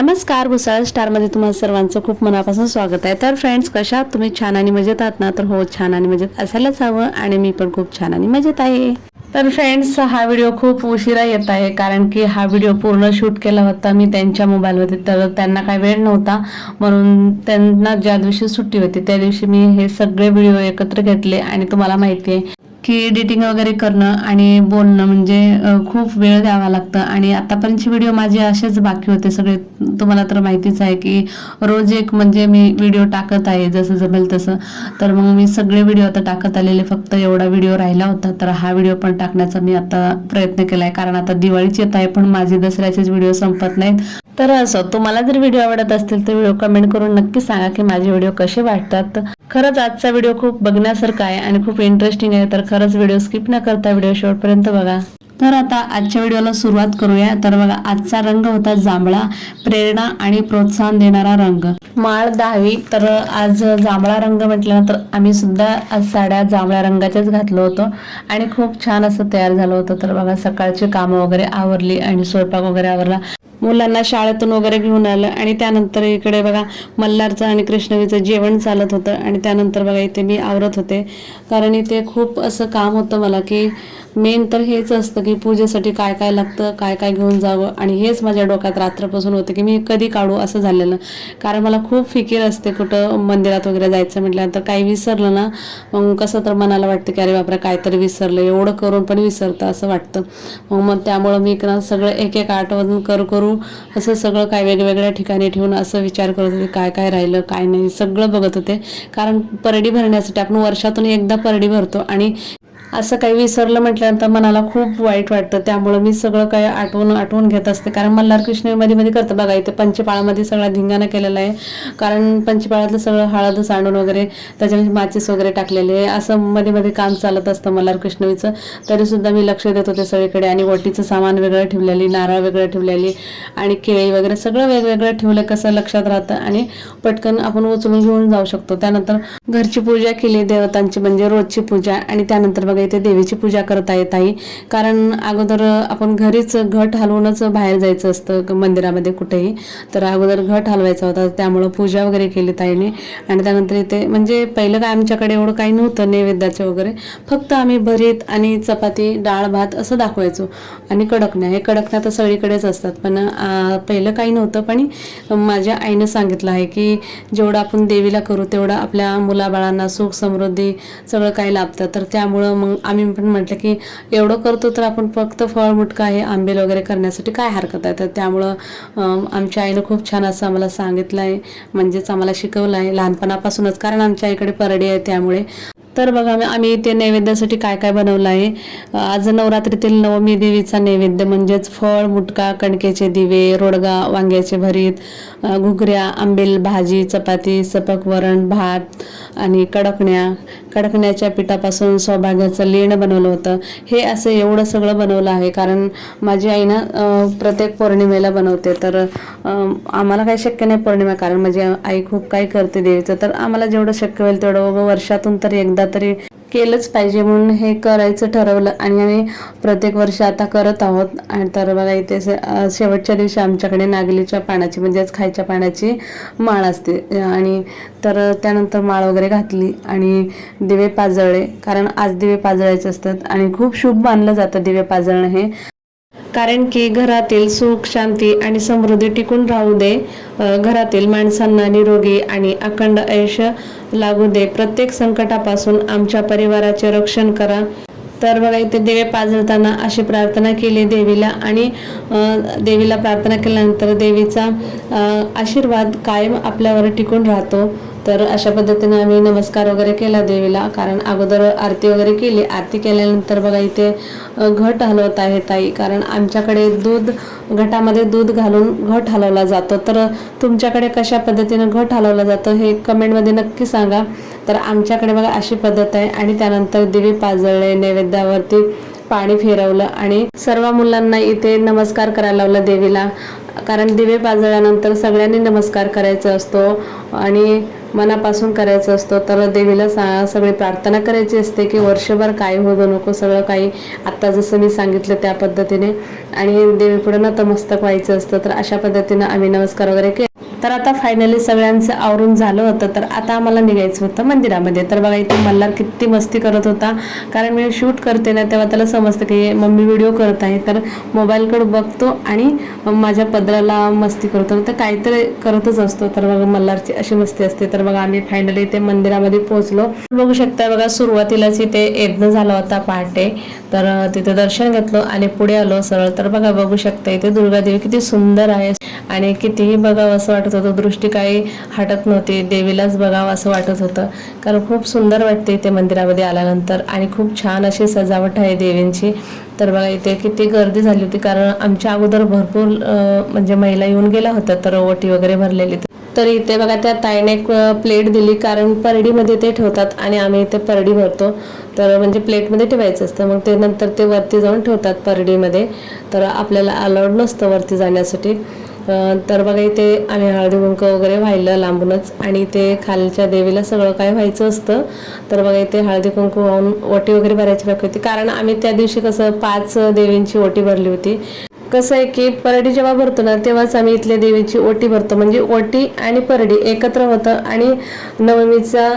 नमस्कार भुसाळ स्टारमध्ये तुम्हाला सर्वांचं खूप मनापासून स्वागत आहे. तर फ्रेंड्स कशा तुम्ही? छान आणि मजेत आहात ना? तर हो छान आणि मजेत असायलाच हवं आणि मी पण खूप छान आणि मजेत आहे. तर फ्रेंड्स हा व्हिडिओ खूप उशिरा येत आहे कारण की हा व्हिडिओ पूर्ण शूट केला होता. मी त्यांच्या मोबाईलमध्ये तर त्यांना काही वेळ नव्हता. म्हणून त्यांना ज्या दिवशी सुट्टी होती त्या दिवशी मी हे सगळे व्हिडिओ एकत्र घेतले आणि तुम्हाला माहिती आहे की एडिटिंग वगैरे करणं आणि बोलणं म्हणजे खूप वेळ द्यावा लागतं. आणि आतापर्यंतचे व्हिडिओ माझे असेच बाकी होते. सगळे तुम्हाला तर माहितीच आहे की रोज एक म्हणजे मी व्हिडिओ टाकत आहे जसं जमेल तसं. तर मग मी सगळे व्हिडिओ आता टाकत आलेले. फक्त एवढा व्हिडिओ राहिला होता. तर हा व्हिडिओ पण टाकण्याचा मी आता प्रयत्न केला आहे कारण आता दिवाळीच येत आहे पण माझे दसऱ्याचेच व्हिडिओ संपत नाहीत. तर असं तुम्हाला जर व्हिडिओ आवडत असतील तर व्हिडिओ कमेंट करून नक्की सांगा की माझे व्हिडिओ कसे वाटतात. खरंच आजचा व्हिडिओ खूप बघण्यासारखा आहे आणि खूप इंटरेस्टिंग आहे तर खरंच व्हिडिओ स्किप न करता व्हिडिओ शेवटपर्यंत बघा. तर आता आजच्या व्हिडिओला सुरुवात करूया. तर बघा आजचा रंग होता जांभळा प्रेरणा आणि प्रोत्साहन देणारा रंग. माळ दहावी तर आज जांभळा रंग म्हटल्यानंतर आम्ही सुद्धा आज साड्या जांभळ्या रंगाच्याच घातलो होतो आणि खूप छान असं तयार झालं होतं. तर बघा सकाळची कामं वगैरे आवरली आणि स्वयंपाक वगैरे आवरला. मुलांना शाळेतून वगैरे घेऊन आलं आणि त्यानंतर इकडे बघा मल्हारचं आणि कृष्णवीचं जेवण चालत होतं आणि त्यानंतर बघा इथे मी आवरत होते. कारण इथे खूप असं काम होतं मला की मेन तर हेच असतं की पूजेसाठी काय काय लागतं काय काय घेऊन जावं. आणि हेच माझ्या डोक्यात रात्रपासून होतं की मी कधी काढू असं झालेलं. कारण मला खूप फिकीर असते कुठं मंदिरात वगैरे जायचं म्हटल्यानंतर काही विसरलं ना मग कसं तर मनाला वाटतं की अरे बापरे काहीतरी विसरलं. एवढं करून पण विसरतं असं वाटतं. मग मग त्यामुळं मी ना सगळं एक एक आठवण कर करू असं सगळं काय वेगवेगळ्या ठिकाणी ठेवून असं विचार करत होते काय काय राहिलं काय नाही सगळं बघत होते. कारण परडी भरण्यासाठी आपण वर्षातून एकदा परडी भरतो आणि असं काही विसरलं म्हटल्यानंतर मनाला खूप वाईट वाटतं. त्यामुळं मी सगळं काही आठवून आठवून घेत असते. कारण मल्हार कृष्णमध्ये मध्ये करतं बघा इथे पंचपाळामध्ये सगळा धिंगाणा केलेला आहे. कारण पंचपाळातलं सगळं हळद सांडून वगैरे त्याच्यामध्ये माचीस वगैरे टाकलेले आहे. असं मध्ये मध्ये काम चालत असतं मल्हार कृष्णवीचं तरी सुद्धा मी लक्ष देत होते सगळीकडे. आणि वटीचं सामान वेगळं ठेवलेली नारळ वेगळं ठेवलेली आणि केळी वगैरे सगळं वेगवेगळं ठेवलं कसं लक्षात राहतं. आणि पटकन आपण उचलून घेऊन जाऊ शकतो. त्यानंतर घरची पूजा केली देवतांची म्हणजे रोजची पूजा. आणि त्यानंतर बघा इथे देवीची पूजा करता येत आहे. कारण अगोदर आपण घरीच घट हलवूनच बाहेर जायचं असतं मंदिरामध्ये कुठेही. तर अगोदर घट हलवायचा होता त्यामुळं पूजा वगैरे केली ताईने. आणि त्यानंतर इथे म्हणजे पहिलं काय आमच्याकडे एवढं काही नव्हतं नैवेद्याचं वगैरे. फक्त आम्ही भरीत आणि चपाती डाळ भात असं दाखवायचो. आणि कडकण्या हे कडकण्या तर सगळीकडेच असतात. पण पहिलं काही नव्हतं. पण माझ्या आईनं सांगितलं आहे की जेवढं आपण देवीला करू तेवढं आपल्या मुलाबाळांना सुख समृद्धी सगळं काही लाभतं. तर त्यामुळं मग आम्ही पण म्हटलं की एवढं करतो तर आपण फक्त फळ मुटका हे आंबेल वगैरे करण्यासाठी काय हरकत आहे? तर त्यामुळं आमच्या आईनं खूप छान असं आम्हाला सांगितलं आहे म्हणजेच आम्हाला शिकवलं आहे लहानपणापासूनच. कारण आमच्या आईकडे परडी आहे त्यामुळे तर बघा आम्ही- इथे ते नैवेद्यासाठी काय काय बनवलं आहे? आज नवरात्रीतील नवमी देवीचा नैवेद्य म्हणजेच फळ मुटका कणकेचे दिवे रोडगा वांग्याचे भरीत घुगऱ्या आंबेल भाजी चपाती सपक वरण भात आणि कडकण्या. कडकण्याच्या पिठापासून सौभाग्याचं लेणं बनवलं होतं. हे असं एवढं सगळं बनवलं आहे कारण माझी आई ना प्रत्येक पौर्णिमेला बनवते. तर आम्हाला काही शक्य नाही पौर्णिमा कारण माझी आई खूप काही करते देवीचं. तर आम्हाला जेवढं शक्य होईल तेवढं वर्षातून तर एकदा तरी केलंच पाहिजे म्हणून हे करायचं ठरवलं. आणि आम्ही प्रत्येक वर्ष आता करत आहोत. आणि तर बघा इथे शेवटच्या दिवशी आमच्याकडे नागलीच्या पानाची म्हणजेच खायच्या पाण्याची माळ असते. आणि तर त्यानंतर माळ वगैरे घातली आणि दिवे पाजळले. कारण आज दिवे पाजळायचे असतात. आणि खूप शुभ मानलं जातं दिवे पाजळणं हे. कारण की घरातील सुख शांती आणि समृद्धी टिकून राहू दे. घरातील माणसांना निरोगी आणि अखंड आयुष्य लागू दे. प्रत्येक संकटापासून आमच्या परिवाराचे रक्षण करा. तर बघा इथे देवे पाजळताना अशी प्रार्थना केली देवीला आणि देवीला प्रार्थना केल्यानंतर देवीचा आशीर्वाद कायम आपल्यावर टिकून राहतो. तर अशा पद्धतीने आम्ही नमस्कार वगैरे केला देवीला कारण अगोदर आरती वगैरे केली. आरती केल्यानंतर बघा इथे घट हलवत आहे ताई कारण आमच्याकडे दूध घटामध्ये दूध घालून घट हलवला जातो. तर तुमच्याकडे कशा पद्धतीनं घट हलवला जातो हे कमेंटमध्ये नक्की सांगा. तर आमच्याकडे बघा अशी पद्धत आहे आणि त्यानंतर दिवे पाजळले नैवेद्यावरती पाणी फिरवलं आणि सर्व मुलांना इथे नमस्कार करायला लावलं देवीला. कारण दिवे पाजळल्यानंतर सगळ्यांनी नमस्कार करायचा असतो आणि मनापासून करायचा असतो. तर देवीला सा सगळी प्रार्थना करायची असते की वर्षभर काय होऊ नको सगळं काही आत्ता जसं मी सांगितलं त्या पद्धतीने. आणि देवीपुढे नतमस्तक व्हायचं असतं. तर अशा पद्धतीनं आम्ही नमस्कार वगैरे के तर आता फायनली सगळ्यांचं आवरून झालं होतं तर आता आम्हाला निघायचं होतं मंदिरामध्ये. तर बघा इथे मल्हार किती मस्ती करत होता. कारण मी शूट करते ना तेव्हा त्याला समजतं की मम्मी व्हिडिओ करत आहे. तर मोबाईलकडे बघतो आणि माझ्या पदराला मस्ती करतो. तर काहीतरी करतच असतो. तर बघा मल्हारची अशी मस्ती असते. तर बघा आम्ही फायनली इथे मंदिरामध्ये पोहोचलो. बघू शकता बघा सुरुवातीलाच इथे यज्ञ झाला होता पहाटे. तर तिथे दर्शन घेतलं आणि पुढे आलो सरळ. तर बघा बघू शकता इथे दुर्गादेवी किती सुंदर आहे. आणि कितीही बघावं असं वाटत होतं दृष्टी काही हटत नव्हती. देवीलाच बघावं असं वाटत होतं. कारण खूप सुंदर वाटते इथे मंदिरामध्ये आल्यानंतर. आणि खूप छान अशी सजावट आहे देवींची. तर बघा इथे किती गर्दी झाली होती. कारण आमच्या अगोदर भरपूर म्हणजे महिला येऊन गेल्या होत्या. तर ओटी वगैरे भरलेली. तर इथे बघा त्या ताईने एक प्लेट दिली. कारण परडीमध्ये ते ठेवतात. आणि आम्ही इथे परडी भरतो. तर म्हणजे प्लेटमध्ये ठेवायचं असतं. मग ते नंतर ते वरती जाऊन ठेवतात परडीमध्ये. तर आपल्याला अलाउड नसतं वरती जाण्यासाठी. तर बघा इथे आम्ही हळदी कुंक वगैरे व्हायला लांबूनच. आणि ते खालच्या देवीला सगळं काय व्हायचं असतं. तर बघा इथे हळदी कुंकू वाहून ओटी वगैरे भरायची बाकी होती. कारण आम्ही त्या दिवशी कसं पाच देवींची ओटी भरली होती. कसं आहे की परडी जेव्हा भरतो ना तेव्हाच आम्ही इथल्या देवीची ओटी भरतो. म्हणजे ओटी आणि परडी एकत्र होतं आणि नवमीचा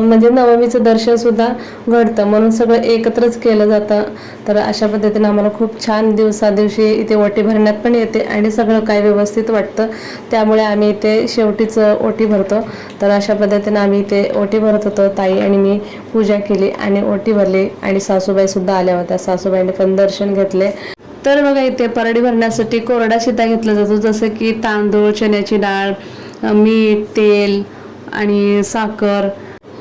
म्हणजे नवमीचं दर्शन सुद्धा घडतं. म्हणून सगळं एकत्रच केलं जातं. तर अशा पद्धतीने आम्हाला खूप छान दिवसा दिवशी इथे ओटी भरण्यात पण येते आणि सगळं काय व्यवस्थित वाटतं. त्यामुळे आम्ही इथे शेवटीचं ओटी भरतो. तर अशा पद्धतीने आम्ही इथे ओटी भरत होतो. ताई आणि मी पूजा केली आणि ओटी भरली आणि सासूबाईसुद्धा आल्या होत्या. सासूबाईने पण दर्शन घेतले. तर बघा इथे परडी भरण्यासाठी कोरडा शिता घेतला जातो जसं की तांदूळ चण्याची डाळ मीठ तेल आणि साखर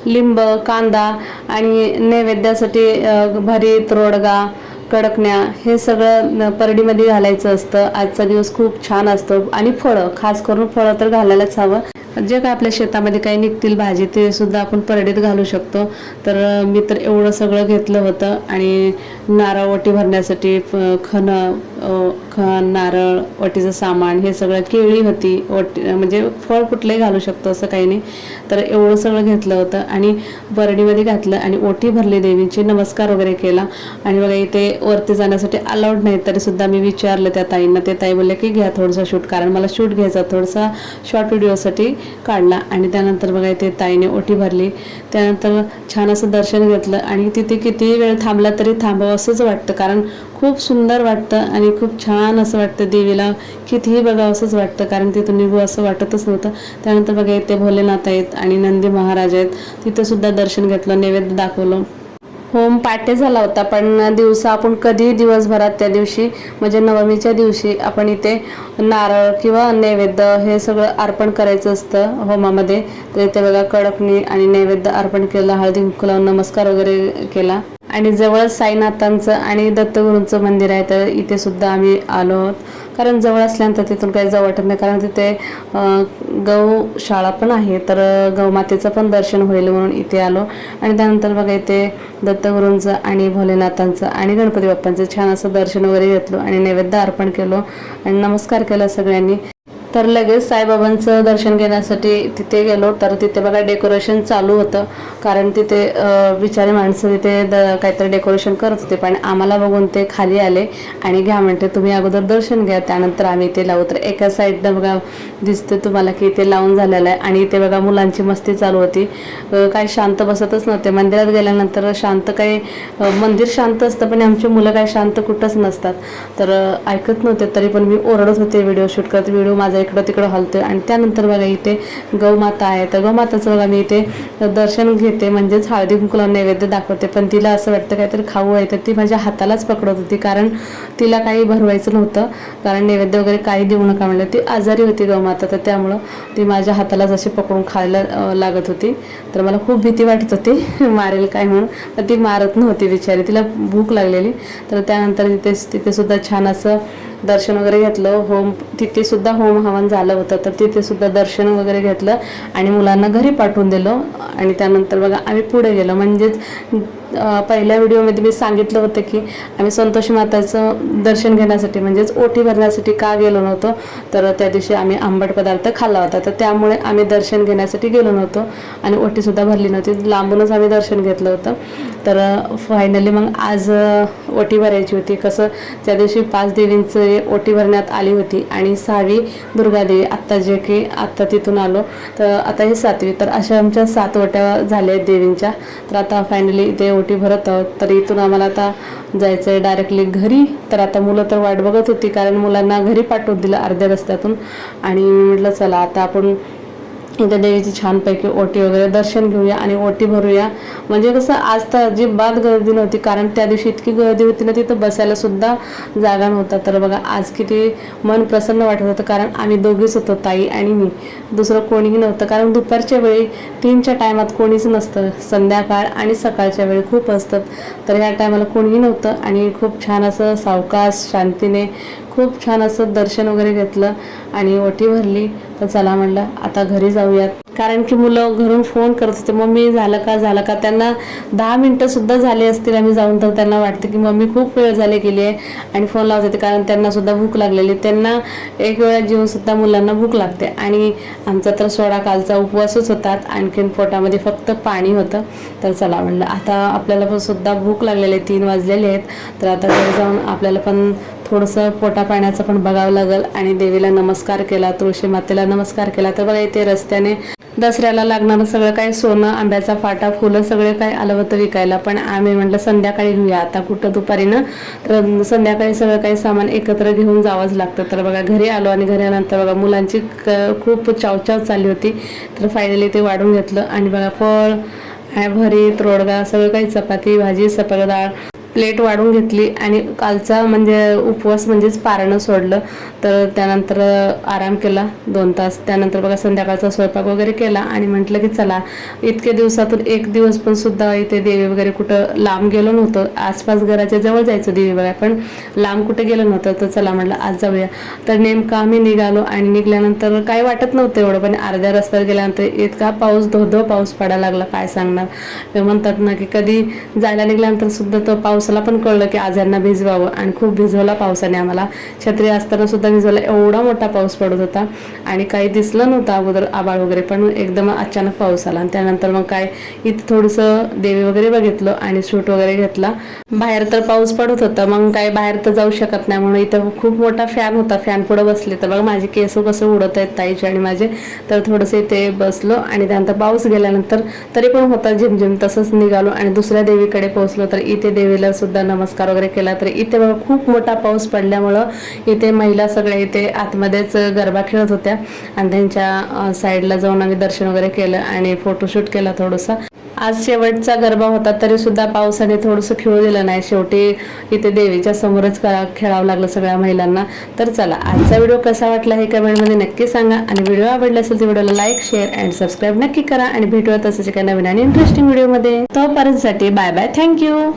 लिंब कांदा आणि नैवेद्यासाठी भरीत रोडगा कडकण्या हे सगळं परडीमध्ये घालायचं असतं. आजचा दिवस खूप छान असतो आणि फळं खास करून फळं तर घालायलाच हवं. जे काय आपल्या शेतामध्ये काही निघतील भाजी ते सुद्धा आपण परडीत घालू शकतो. तर मी तर एवढं सगळं घेतलं होतं आणि नारळ ओटी भरण्यासाठी खणं अ, नारळ वटीचं सामान हे सगळं केळी होती. वट म्हणजे फळ कुठलंही घालू शकतो असं काही नाही. तर एवढं सगळं घेतलं होतं आणि बरडीमध्ये घातलं आणि ओटी भरली देवीची नमस्कार वगैरे केला. आणि बघा इथे वरती जाण्यासाठी अलाउड नाही तरीसुद्धा मी विचारलं त्या ताईंना. ते ताई बोलले की घ्या थोडंसं शूट कारण मला शूट घ्यायचा थोडासा शॉर्ट व्हिडिओसाठी काढला. आणि त्यानंतर बघा इथे ताईने ओटी भरली. त्यानंतर छान असं दर्शन घेतलं. आणि तिथे किती वेळ थांबला तरी थांबावं असंच वाटतं. कारण खूप सुंदर वाटतं आणि खूप छान असं वाटतं देवीला कितीही बघावं असंच वाटतं कारण तिथून निघू असं वाटतच नव्हतं. त्यानंतर बघा इथे भोलेनाथ आहेत आणि नंदी महाराज आहेत. तिथंसुद्धा दर्शन घेतलं नैवेद्य दाखवलं. होम पाटे झाला होता पण दिवसा आपण कधी दिवसभरात त्या दिवशी म्हणजे नवमीच्या दिवशी आपण इथे नारळ किंवा नैवेद्य हे सगळं अर्पण करायचं असतं होमामध्ये. तर इथे बघा कडकणी आणि नैवेद्य अर्पण केलं हळदी कुंकू लावून नमस्कार वगैरे केला. आणि जवळच साईनाथांचं आणि दत्तगुरूंचं मंदिर आहे तर इथे सुद्धा आम्ही आलो आहोत. कारण जवळ असल्यानंतर तिथून काही जाऊ वाटत नाही कारण तिथे गौशाळा पण आहे तर गौमातेचं पण दर्शन होईल म्हणून इथे आलो. आणि त्यानंतर बघा इथे दत्तगुरूंचं आणि भोलेनाथांचं आणि गणपती बाप्पांचं छान असं दर्शन वगैरे घेतलं आणि नैवेद्य अर्पण केलं. आणि नमस्कार केला सगळ्यांनी. तर लगेच साईबाबांचं दर्शन घेण्यासाठी तिथे गेलो. तर तिथे बघा डेकोरेशन चालू होतं. कारण तिथे बिचारे माणसं तिथे द काहीतरी डेकोरेशन करत होते. पण आम्हाला बघून ते खाली आले आणि घ्या म्हणते तुम्ही अगोदर दर्शन घ्या. त्यानंतर आम्ही इथे लावू. तर एका साईडनं बघा दिसते तुम्हाला की इथे लावून झालेलं आहे. आणि इथे बघा मुलांची मस्ती चालू होती. काय शांत बसतच नव्हते. मंदिरात गेल्यानंतर शांत काही मंदिर शांत असतं पण आमची मुलं काय शांत कुठंच नसतात. तर ऐकत नव्हते. तरी पण मी ओरडत होते व्हिडिओ शूट करत व्हिडिओ माझा इकडं तिकडं हलतोय. आणि त्यानंतर बघा इथे गौमाता आहे. तर गौमाताचं बघा मी इथे दर्शन घेते. म्हणजेच हळदी कुंकूला नैवेद्य दाखवते. पण तिला असं वाटतं काहीतरी खाऊ आहे. तर ती माझ्या हातालाच पकडत होती. कारण तिला काही भरवायचं नव्हतं. कारण नैवेद्य वगैरे काही देऊ नका म्हणलं. ती आजारी होती गौमाता. तर त्यामुळं ती माझ्या हातालाच अशी पकडून खायला लागत होती. तर मला खूप भीती वाटत होती. मारेल काय म्हणून. पण ती मारत नव्हती बिचारी. तिला भूक लागलेली. तर त्यानंतर तिथे तिथेसुद्धा छान असं दर्शन वगैरे घेतलं. होम तिथेसुद्धा होम हवन झालं होतं तर तिथे सुद्धा दर्शन वगैरे घेतलं आणि मुलांना घरी पाठवून दिलं. आणि त्यानंतर बघा आम्ही पुढे गेलो. म्हणजेच पहिल्या व्हिडिओमध्ये मी सांगितलं होतं की आम्ही संतोषी माताचं दर्शन घेण्यासाठी म्हणजेच ओटी भरण्यासाठी का गेलो नव्हतो तर त्या दिवशी आम्ही आंबट पदार्थ खाल्ला होता. तर त्यामुळे आम्ही दर्शन घेण्यासाठी गेलो नव्हतो आणि ओटीसुद्धा भरली नव्हती. लांबूनच आम्ही दर्शन घेतलं होतं. तर फायनली मग आज ओटी भरायची होती. कसं त्या दिवशी पाच देवींचे ओटी भरण्यात आली होती आणि सहावी दुर्गादेवी आत्ता जे की आत्ता तिथून आलो. तर आता ही सातवी. तर अशा आमच्या सात ओट्या झाल्या आहेत देवींच्या. तर आता फायनली ते ओटी भरत आहोत. तर इथून आम्हाला आता जायचं आहे डायरेक्टली घरी. तर आता मुलं तर वाट बघत होती कारण मुलांना घरी पाठवून दिलं अर्ध्या रस्त्यातून. आणि म्हटलं चला आता आपण इथं देवीची छानपैकी ओटी वगैरे दर्शन घेऊया आणि ओटी भरूया. म्हणजे कसं आज तर अजिबात गर्दी नव्हती कारण त्या दिवशी इतकी गर्दी होती ना तिथं बसायला सुद्धा जागा नव्हता. तर बघा आज किती मन प्रसन्न वाटत होतं कारण आम्ही दोघीच होतो ताई आणि मी. दुसरं कोणीही नव्हतं कारण दुपारच्या वेळी तीनच्या टायमात कोणीच नसतं. संध्याकाळ आणि सकाळच्या वेळी खूप असतात तर ह्या टायमाला कोणीही नव्हतं आणि खूप छान असं सावकाश शांतीने खूप छान असं दर्शन वगैरे घेतलं आणि ओटी भरली. तर चला म्हणलं आता घरी जाऊयात. कारण की मुलं घरून फोन करत होते मम्मी झालं का झालं का? त्यांना दहा मिनटंसुद्धा झाले असतील आम्ही जाऊन तर त्यांना वाटतं की मम्मी खूप वेळ झाले गेली आहे. आणि फोन लावत होते कारण त्यांनासुद्धा भूक लागलेली. त्यांना एक वेळा जेवूनसुद्धा मुलांना भूक लागते. आणि आमचा तर सोळा कालचा उपवासच होता. आणखीन पोटामध्ये फक्त पाणी होतं. तर चला म्हणलं आता आपल्याला पण सुद्धा भूक लागलेली आहे तीन वाजलेले आहेत. तर आता घरी जाऊन आपल्याला पण थोडंसं पोटा पाण्याचं पण बघावं लागेल. आणि देवीला नमस्कार केला तुळशी मातेला नमस्कार केला. तर बघा इथे रस्त्याने दसऱ्याला लागणारं सगळं काय सोनं आंब्याचा फाटा फुलं सगळे काय आलं होतं विकायला. पण आम्ही म्हटलं संध्याकाळी घेऊया. आता कुठं दुपारी ना तर संध्याकाळी सगळं काही सामान एकत्र घेऊन जावंच लागतं. तर बघा घरी आलो आणि घरी आल्यानंतर बघा मुलांची क- खूप चावचाव चालली होती. तर फायनली ते वाढून घेतलं. आणि बघा फळ भरीत रोडगा सगळं काही चपाती भाजी सपक डाळ प्लेट वाढून घेतली आणि कालचा म्हणजे उपवास म्हणजेच पारणं सोडलं. तर त्यानंतर आराम केला दोन तास. त्यानंतर बघा संध्याकाळचा स्वयंपाक वगैरे केला आणि म्हटलं की चला इतक्या दिवसातून एक दिवस पण सुद्धा इथे देवी वगैरे कुठं लांब गेलो नव्हतं. आसपास घराच्या जवळ जायचं देवी वगैरे पण लांब कुठे गेलो नव्हतं. तर चला म्हटलं आज जाऊया. तर नेमकं आम्ही निघालो आणि निघाल्यानंतर काही वाटत नव्हतं एवढं पण अर्ध्या रस्त्यावर गेल्यानंतर इतका पाऊस धो धो पाऊस पडायला लागला काय सांगणार? ते म्हणतात ना की कधी जायला निघाल्यानंतर सुद्धा तो पाऊस पावसाला पण कळलं की आज यांना भिजवावं. आणि खूप भिजवला पावसाने आम्हाला. छत्री असताना सुद्धा भिजवला. एवढा मोठा पाऊस पडत होता. आणि काही दिसलं नव्हतं अगोदर आबाळ वगैरे पण एकदम अचानक पाऊस आला. आणि त्यानंतर मग काय इथं थोडंसं देवी वगैरे बघितलं आणि शूट वगैरे घेतला. बाहेर तर पाऊस पडत होता. मग काय बाहेर तर जाऊ शकत नाही म्हणून इथं खूप मोठा फॅन होता. फॅन पुढं बसले तर बघ माझे केस कसं उडत आहेत ताईचे आणि माझे. तर थोडंसं इथे बसलो आणि त्यानंतर पाऊस गेल्यानंतर तरी पण होता झिमझिम तसंच निघालो. आणि दुसऱ्या देवीकडे पोहोचलो तर इथे देवीला सुद्धा नमस्कार वगैरे केला तर इथे बघा खूप मोठा पाऊस पडल्यामुळं इथे महिला सगळ्या इथे आतमध्येच गरबा खेळत होत्या. आणि त्यांच्या साईडला जाऊन आम्ही दर्शन वगैरे केलं आणि फोटोशूट केला थोडंसं. आज शेवटचा गरबा होता तरी सुद्धा पावसाने थोडंसं खेळू दिलं नाही. शेवटी इथे देवीच्या समोरच खेळावं लागलं सगळ्या महिलांना. तर चला आजचा व्हिडिओ कसा वाटला हे कमेंटमध्ये नक्की सांगा. आणि व्हिडिओ आवडला असेल तर व्हिडिओला लाईक शेअर अँड सबस्क्राईब नक्की करा. आणि भेटूया तसंच एका नवीन आणि इंटरेस्टिंग व्हिडिओमध्ये तोपर्यंतसाठी बाय बाय थँक्यू